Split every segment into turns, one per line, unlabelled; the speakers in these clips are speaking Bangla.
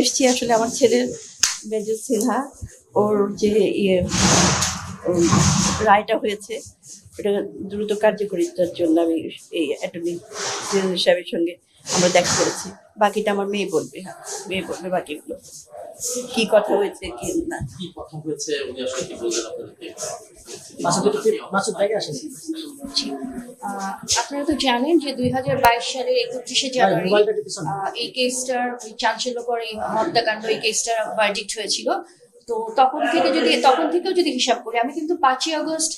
এসছি আসলে আমার ছেলের মেজর সিনহা। ওর যে ইয়ে রায়টা হয়েছে, ওটা দ্রুত কার্যকরিতার জন্য আমি এই অ্যাটর্নি জেনারেল সাহেবের সঙ্গে আমরা দেখা করেছি। বাকিটা আমার মেয়ে বলবে হ্যাঁ মেয়ে বলবে বাকিগুলো। কি কথা হয়েছে কি না?
কি কথা হয়েছে উনি আসলে কি বললেন আপনাদেরকে?
মাসুদ মাসুদ বাইরে আসেন।
আপনারা তো জানেন যে দুই হাজার বাইশ সালের একত্রিশে জানুয়ারি
পিছনে।
আহ, এই কেসটার চাঞ্চল্যকর এই হত্যাকাণ্ড এই কেসটার ভার্ডিক্ট হয়েছিল। তো তখন থেকে যদি তখন থেকেও যদি হিসাব করি আমি কিন্তু পাঁচই আগস্ট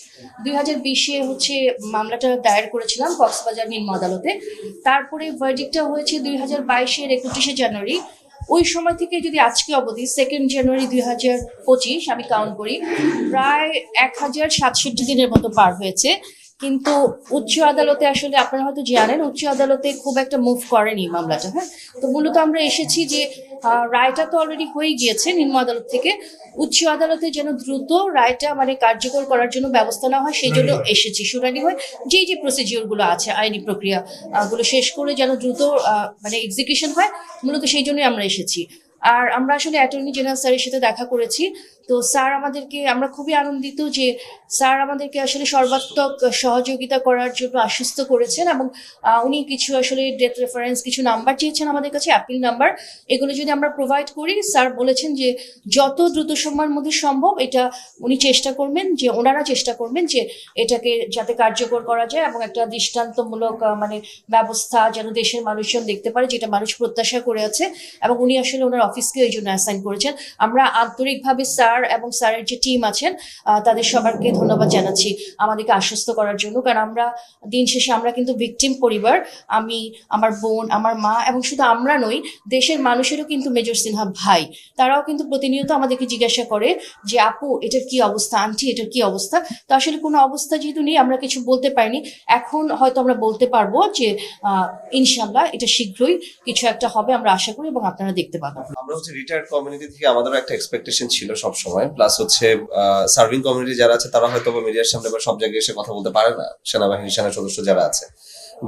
দুই হাজার বিশে হচ্ছে মামলাটা দায়ের করেছিলাম কক্সবাজার নিম্ন আদালতে। তারপরে ভার্ডিক্টটা হয়েছে দুই হাজার বাইশের একত্রিশে জানুয়ারি। ওই সময় থেকে যদি আজকে অবধি সেকেন্ড জানুয়ারি দুই হাজার পঁচিশ, আমি কাউন্ট করি, প্রায় এক হাজার সাতষট্টি দিনের মতো পার হয়েছে। কিন্তু উচ্চ আদালতে আসলে আপনারা হয়তো জানেন উচ্চ আদালতে খুব একটা মুভ করেনি মামলাটা হ্যাঁ? তো মূলত আমরা এসেছি যে রায়টা তো অলরেডি হয়ে গিয়েছে নিম্ন আদালত থেকে। উচ্চ আদালতে যেন দ্রুত রায়টা মানে কার্যকর করার জন্য ব্যবস্থা নেওয়া হয় সেই জন্য এসেছি শুনানি হয়। যে যে প্রসিজিওরগুলো আছে আইনি প্রক্রিয়া আহ, গুলো শেষ করে যেন দ্রুত আহ, মানে এক্সিকিউশন হয় মূলত সেই জন্যই আমরা এসেছি। আর আমরা আসলে অ্যাটর্নি জেনারেল স্যারের সাথে দেখা করেছি। তো স্যার আমাদেরকে, আমরা খুবই আনন্দিত যে স্যার আমাদেরকে আসলে সর্বাত্মক সহযোগিতা করার জন্য আশ্বস্ত করেছেন এবং উনি কিছু আসলে ডেথ রেফারেন্স কিছু নাম্বার চেয়েছেন আমাদের কাছে অ্যাপিল নাম্বার এগুলো যদি আমরা প্রোভাইড করি, স্যার বলেছেন যে যত দ্রুত সময়ের মধ্যে সম্ভব এটা উনি চেষ্টা করবেন, যে ওনারা চেষ্টা করবেন যে এটাকে যাতে কার্যকর করা যায় এবং একটা দৃষ্টান্তমূলক মানে ব্যবস্থা যেন দেশের মানুষজন দেখতে পারে, যেটা মানুষ প্রত্যাশা করে আছে এবং উনি আসলে ওনার অফিসকে ওই জন্য অ্যাসাইন করেছেন। আমরা আন্তরিকভাবে স্যার এবং স্যারের যে টিম আছেন তাদের সবারকে ধন্যবাদ জানাচ্ছি আমাদেরকে আশ্বস্ত করার জন্য। কারণ আমরা দিন শেষে আমরা কিন্তু ভিকটিম পরিবার। আমি, আমার বোন, আমার মা এবং শুধু আমরা নই, দেশের মানুষেরও কিন্তু মেজর সিনহা ভাই। তারাও কিন্তু প্রতিনিয়ত আমাদেরকে জিজ্ঞাসা করে যে, আপু, এটার কি অবস্থা? আন্টি, এটার কি অবস্থা? তো আসলে কোনো অবস্থা যেহেতু নেই, আমরা কিছু বলতে পারিনি। এখন হয়তো আমরা বলতে পারব যে ইনশাল্লাহ এটা শীঘ্রই কিছু একটা হবে, আমরা আশা করি এবং আপনারা দেখতে পাবেন।
আমরা হচ্ছে রিটায়ার্ড কমিউনিটি থেকে আমাদেরও একটা এক্সপেকটেশন ছিল সব সময় প্লাস হচ্ছে সার্ভিং কমিউনিটি যারা আছে, তারা হয়তো মিডিয়ার সামনে সব জায়গায় এসে কথা বলতে পারে না। সেনাবাহিনী সেনা সদস্য যারা আছে।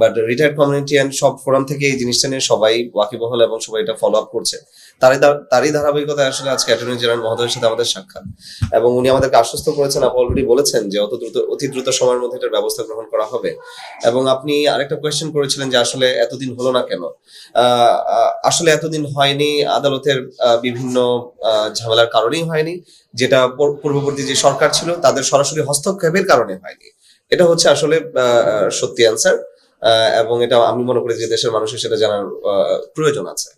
বাট রিটায়ার্ড কমিউনিটি অ্যান্ড সব ফোরাম থেকে এই জিনিসটা নিয়ে সবাই ওয়াকিবহল এবং সবাই এটা ফলো আপ করছে। তারই তারই ধারাবাহিকতায় আসলে আজকে অ্যাটর্নি জেনারেল মহোদয়ের সাথে আমাদের সাক্ষাৎ। এবং উনি আমাদেরকে আশ্বস্ত করেছেন আপনি অলরেডি বলেছেন যে অত দ্রুত, অতি দ্রুত সময়ের মধ্যে এটার ব্যবস্থা গ্রহণ করা হবে। এবং আপনি আরেকটা কোয়েশ্চেন করেছিলেন যে আসলে এতদিন হলো না কেন? আসলে এতদিন হয়নি, আদালতের বিভিন্ন ঝামেলার কারণেই হয়নি, যেটা পূর্ববর্তী যে সরকার ছিল, তাদের সরাসরি হস্তক্ষেপের কারণে হয়নি। এটা হচ্ছে আসলে সত্যি অ্যান্সার এবং এটা আমি মনে করি যে দেশের মানুষের সেটা জানার প্রয়োজন আছে।